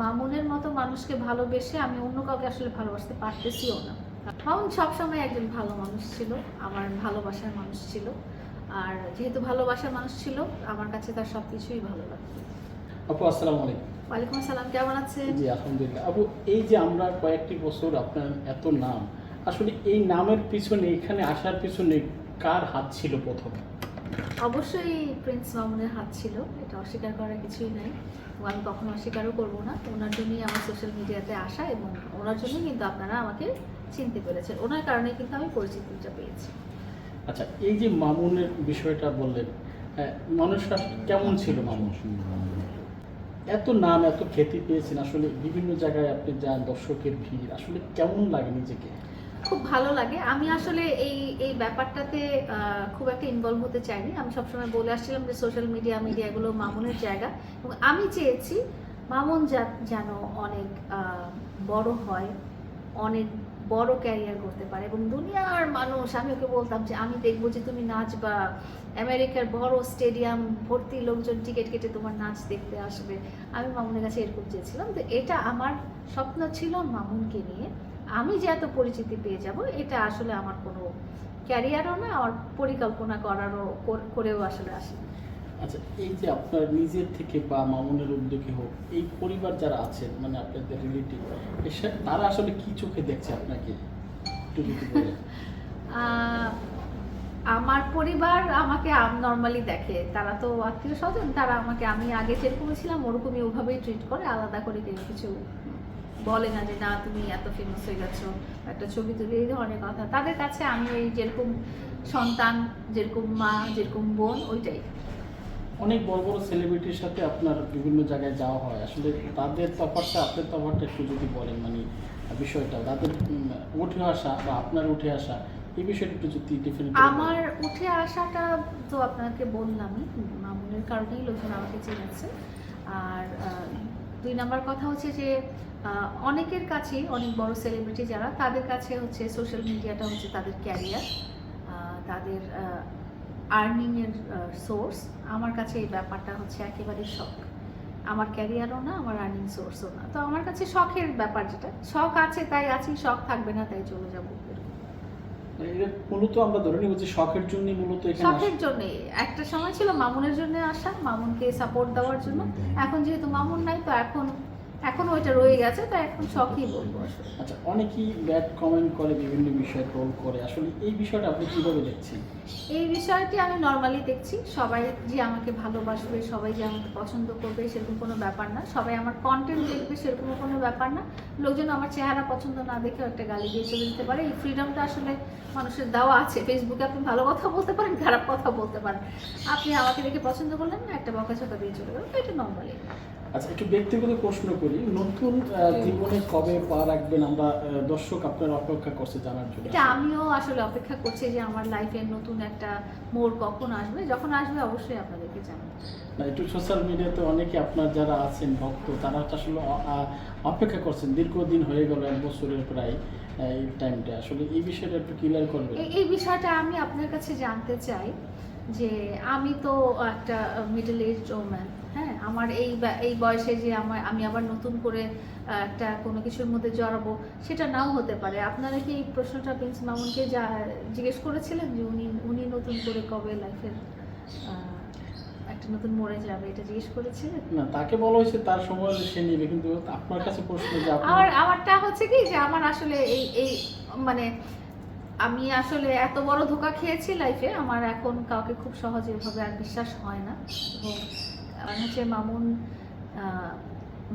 মামুনের মতো মানুষকে ভালোবেসে আমি অন্য কাউকে আসলে ভালোবাসতে পারতেছিও না। মামুন সবসময় একজন ভালো মানুষ ছিল আমার ভালোবাসার মানুষ ছিল। আর যেহেতু ভালোবাসার মানুষ ছিল আমার কাছে তার সব কিছুই ভালো লাগতো। আপু আসসালামু আলাইকুম। ওয়ালাইকুম আসসালাম কেমন আছেন? জি আলহামদুলিল্লাহ। আপু এই যে আমরা কয়েকটি বছর আপনার এত নাম আসলে এই নামের পিছনে এখানে আসার পিছনে কার হাত ছিল প্রথম? অবশ্যই প্রিন্স মামুনের হাত ছিল, এটা অস্বীকার করার কিছুই নাই। আমি কখনো অস্বীকারও করব না। ওনার জন্যই আমার সোশ্যাল মিডিয়াতে আসা এবং ওনার জন্যই কিন্তু আপনারা আমাকে চিনতে পেরেছেন। ওনার কারণে কিন্তু আমি পরিচিতিটা পেয়েছি। আচ্ছা এই যে মামুনের বিষয়টা বললেন মানুষটা কেমন ছিল মামুন? এত নাম, এত খ্যাতি পেয়েছেন। আসলে বিভিন্ন জায়গায় আপনি যান, দর্শকের ভিড়, আসলে কেমন লাগে নিজেকে? খুব ভালো লাগে। আমি আসলে এই এই ব্যাপারটাতে খুব একটা ইনভলভ হতে চাইনি। আমি সবসময় বলে আসছিলাম যে সোশ্যাল মিডিয়া মিডিয়া এগুলো মামুনের জায়গা। এবং আমি চেয়েছি মামুন যেন অনেক বড় হয়, অনেক বড় ক্যারিয়ার করতে পারে। এবং দুনিয়ার মানুষ, আমি ওকে বলতাম যে, আমি দেখব যে তুমি নাচ বা আমেরিকার বড় স্টেডিয়াম ভর্তি লোকজন টিকিট কেটে তোমার নাচ দেখতে আসবে। আমি মামুনের কাছে এরকম চেয়েছিলাম। তো এটা আমার স্বপ্ন ছিল মামুনকে নিয়ে। আমি যে এত পরিচিতি পেয়ে যাব এটা আসলে আমার কোনো ক্যারিয়ারও না আমার পরিকল্পনা করারও করেও আসলে আসে আচ্ছা এই যে আপনার নিজের থেকে বা মামুনের উদ্যোগে হোক এই পরিবার যারা আছেন মানে আপনাদের রিলেটিভ তারা আসলে কি চোখে দেখছে আপনাকে? আমার পরিবার আমাকে নর্মালি দেখে। তারা তো আত্মীয় স্বজন তারা আমাকে আমি আগে যেরকম ছিলাম ওরকমই ওভাবেই ট্রিট করে আলাদা করে কেউ কিছু বলে না যে না তুমি এত ফেমাস হয়ে গেছো একটা ছবি তুলে এই ধরনের কথা। তাদের কাছে আমি ওই যেরকম সন্তান যেরকম মা যেরকম বোন ওইটাই। অনেক বড় বড় সেলিব্রিটির সাথে আপনার বিভিন্ন জায়গায় যাওয়া হয়। আসলে তাদের তফাৎটা আপনার তফাৎটা একটু যদি বলেন মানে বিষয়টা। তাদের উঠে আসা বা আপনার উঠে আসা এই বিষয়টা একটু যদি ডিফারেন্ট আমার উঠে আসাটা তো আপনাকে বললামই মামুনের কারণেই লোকজন আমাকে চিনেছে। আর দুই নাম্বার কথা হচ্ছে যে অনেকের কাছেই, অনেক বড় সেলিব্রিটি যারা, তাদের কাছে হচ্ছে সোশ্যাল মিডিয়াটা হচ্ছে তাদের ক্যারিয়ার তাদের আর্নিংয়ের সোর্স আমার কাছে এই ব্যাপারটা হচ্ছে একেবারে শখ। আমার ক্যারিয়ারও না, আমার আর্নিং সোর্সও না। তো আমার কাছে শখের ব্যাপার যেটা, শখ আছে তাই আছি, শখ থাকবে না তাই চলে যাব। মূলত আমরা ধরে নিব যে শখের জন্যই মূলত এখানে শখের জন্য একটা সময় ছিল মামুনের জন্য আসা মামুনকে সাপোর্ট দেওয়ার জন্য। এখন যেহেতু মামুন নাই তো এখন এখন ওইটা রয়ে গেছে তো এখন শখই বলব। আসলে আচ্ছা অনেকেই ব্যাড কমেন্ট করে বিভিন্ন বিষয়ে ট্রোল করে। আসলে এই বিষয়টা আপনি কীভাবে দেখছেন? এই বিষয়টি আমি নর্মালি দেখছি। সবাই যে আমাকে ভালোবাসবে সবাই যে আমাকে পছন্দ করবে সেরকম কোনো ব্যাপার না। সবাই আমার কন্টেন্ট দেখবে সেরকম কোনো ব্যাপার না। লোকজন আমার চেহারা পছন্দ না দেখেও একটা গালি দিয়ে চলে যেতে পারে। এই ফ্রিডমটা আসলে মানুষের দেওয়া আছে। ফেসবুকে আপনি ভালো কথা বলতে পারেন খারাপ কথা বলতে পারেন। আপনি আমাকে দেখে পছন্দ করলেন না একটা বকাঝকা দিয়ে চলে গেলেন এটা নর্মালি আচ্ছা একটু ব্যক্তিগত প্রশ্ন করি। নতুন জীবনে কবে পা রাখবেন? আমরা দর্শক আপনার অপেক্ষা করছে জানার জন্য। এটা আমিও আসলে অপেক্ষা করছি যে আমার লাইফের নতুন একটা মোড় কখন আসবে? যখন আসবে অবশ্যই আপনাদেরকে জানাব। না, একটু সোশ্যাল মিডিয়াতে অনেকে আপনার যারা আছেন ভক্ত তারা আসলে অপেক্ষা করছেন। দীর্ঘদিন হয়ে গেল এক বছরের প্রায় এই টাইমটা আসলে এই বিষয়টা একটু ক্লিয়ার করবেন। এই এই বিষয়টা আমি আপনার কাছে জানতে চাই যে আমি তো একটা মিডল এজ ওম্যান হ্যাঁ? আমার এই এই বয়সে যে আমার আমি আবার নতুন করে একটা কোনো কিছুর মধ্যে জড়াবো সেটা নাও হতে পারে। আপনারা কি এই প্রশ্নটা প্রিন্স মামুনকে যা জিজ্ঞেস করেছিলেন যে উনি উনি নতুন করে কবে লাইফের একটা নতুন মোড়ে যাবে এটা জিজ্ঞেস করেছিলেন? না তাকে বলা হয়েছে তার সময় সে নেবে কিন্তু আপনার কাছে প্রশ্ন যে আমার আমারটা হচ্ছে কি যে আমার আসলে এই এই মানে আমি আসলে এত বড় ধোকা খেয়েছি লাইফে আমার এখন কাউকে খুব সহজে এভাবে আর বিশ্বাস হয় না। এবং আমার হচ্ছে মামুন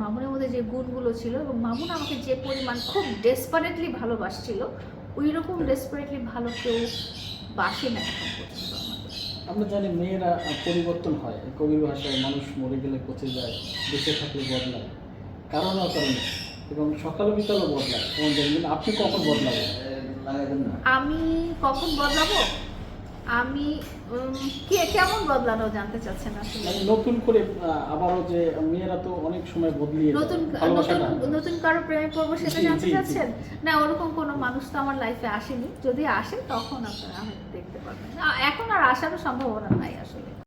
মামুনের মধ্যে যে গুণগুলো ছিল এবং মামুন আমাকে যে পরিমাণ খুব ডেসপারেটলি ভালোবাসছিল ওই রকম ডেসপারেটলি ভালো কেউ বাসে না এখন পর্যন্ত আমরা জানি মেয়েরা পরিবর্তন হয় কবির ভাষায় মানুষ মরে গেলে পচে যায় বেঁচে থাকলে বদলায় কারণ অকারণে এবং সকাল বিকালও বদলায়। আপনি কখন বদলাবেন? আমি কখন বদলাবো? আমি কে কেমন বদলানো জানতে চাচ্ছেন আসলে? মানে নতুন করে আবারও যে মেয়েরা তো অনেক সময় বদলিয়ে নতুন নতুন কারও প্রেমে পড়ব সেটা জানতে। চাচ্ছেন? না ওরকম কোনো মানুষ তো আমার লাইফে আসেনি। যদি আসে তখন আপনারা দেখতে পারবেন। এখন আর আসারও সম্ভাবনা নাই আসলে।